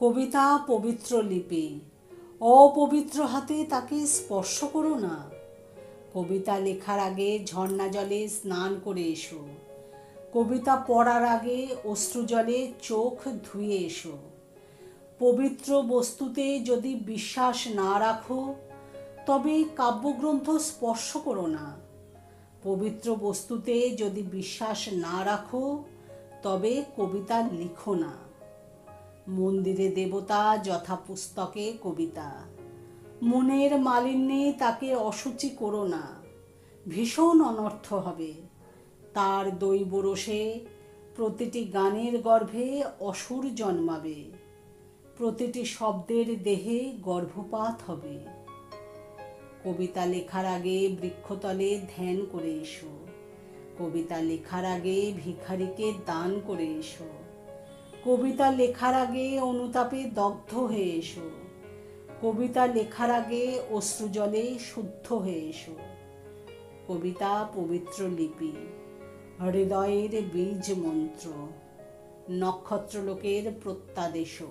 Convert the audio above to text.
কবিতা পবিত্র লিপি। অপবিত্র হাতে তাকে স্পর্শ করো না। কবিতা লেখার আগে ঝর্ণা জলে স্নান করে এসো। কবিতা পড়ার আগে অশ্রু জলে চোখ ধুয়ে এসো। পবিত্র বস্তুতে যদি বিশ্বাস না রাখো, তবে কাব্যগ্রন্থ স্পর্শ করো না। পবিত্র বস্তুতে যদি বিশ্বাস না রাখো, তবে কবিতা লিখো না। মন্দিরে দেবতা যথা পুস্তকে কবিতা। মনের মালিন্যে তাকে অসুচি করো না, ভীষণ অনর্থ হবে। তার দৈব প্রতিটি গানের গর্ভে অসুর জন্মাবে, প্রতিটি শব্দের দেহে গর্ভপাত হবে। কবিতা লেখার আগে বৃক্ষতলে ধ্যান করে এসো, কবিতা লেখার আগে ভিখারিকে দান করে এসো। কবিতা লেখার আগে অনুতাপে দগ্ধ হয়ে এসো। কবিতা লেখার আগে অশ্রুজলে শুদ্ধ হয়ে এসো। কবিতা পবিত্র লিপি, হৃদয়ের বীজ মন্ত্র নক্ষত্রলোকের প্রত্যাদেশ